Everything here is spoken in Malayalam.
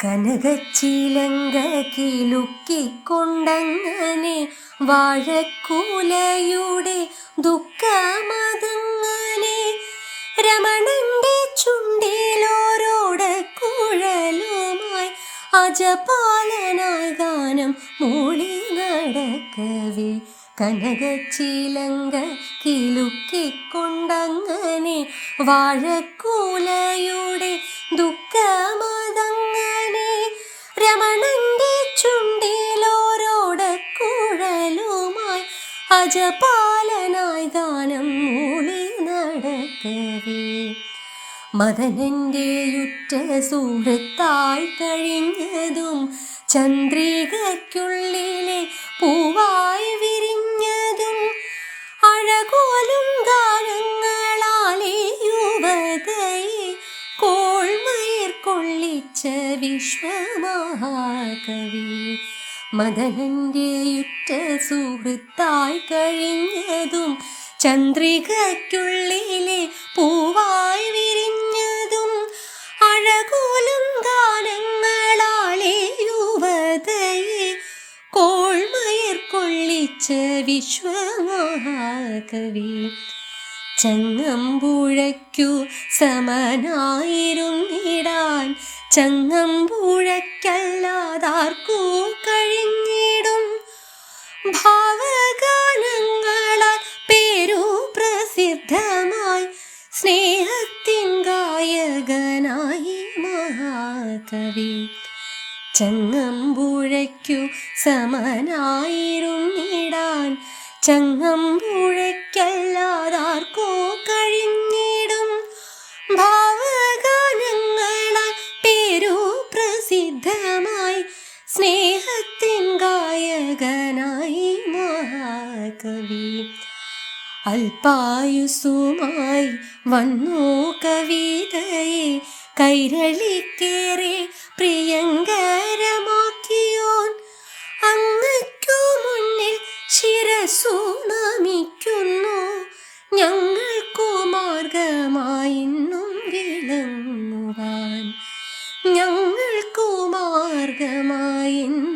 കനകച്ചിലങ്ക കിലുക്കിക്കൊണ്ടങ്ങനെ വാഴക്കൂലയുടെ ദുഃഖമതങ്ങനെ രമണന്റെ ചുണ്ടിലോരോടക്കുഴലുമായി അജപാലനായി ഗാനം മൂളി നടക്കവേ. കനകച്ചിലങ്ക കിലുക്കിക്കൊണ്ടങ്ങനെ വാഴക്കൂലയുടെ ദുഃഖമതങ്ങനെ രമണന്റെ ചുണ്ടിലോരോട കുഴലുമായി അജപാലനായി ഗാനം മൂളി നടക്കവേ. മദനന്റെ യുറ്റ സുഹൃത്തായി കഴിഞ്ഞതും ചന്ദ്രികയ്ക്കുള്ളിലെ വിശ്വമഹാകവി മദനന്റെ യുറ്റ സുഹൃത്തായി കഴിഞ്ഞതും ചന്ദ്രികയ്ക്കുള്ളിലെ പൂവായി വിരിഞ്ഞതും അഴകോലും ഗാനങ്ങളാലെ യുവതയെ കോൾമയർക്കൊള്ളിച്ച വിശ്വമഹാകവി. ചങ്ങമ്പുഴയ്ക്കു സമനായിരുന്നിടാൻ ചങ്ങമ്പുഴയ്ക്കല്ലാതാർക്കു കഴിഞ്ഞിടും. ഭാവഗാനങ്ങളാൽ പേരു പ്രസിദ്ധമായി സ്നേഹത്തിൻ ഗായകനായി മഹാകവി. ചങ്ങമ്പുഴയ്ക്കു സമനായിരുന്നിടാൻ ചങ്ങമ്പുഴയ്ക്കല്ലാതാർക്കോ സ്നേഹത്തിൻ ഗായകനായി മഹാകവി. അൽപായുസുമായി വന്നു കവിതയെ കൈരളിക്കേറെ പ്രിയങ്കരമാക്കിയോൻ. അങ്ങയ്ക്കു മുന്നിൽ ശിരസു നമി 那音。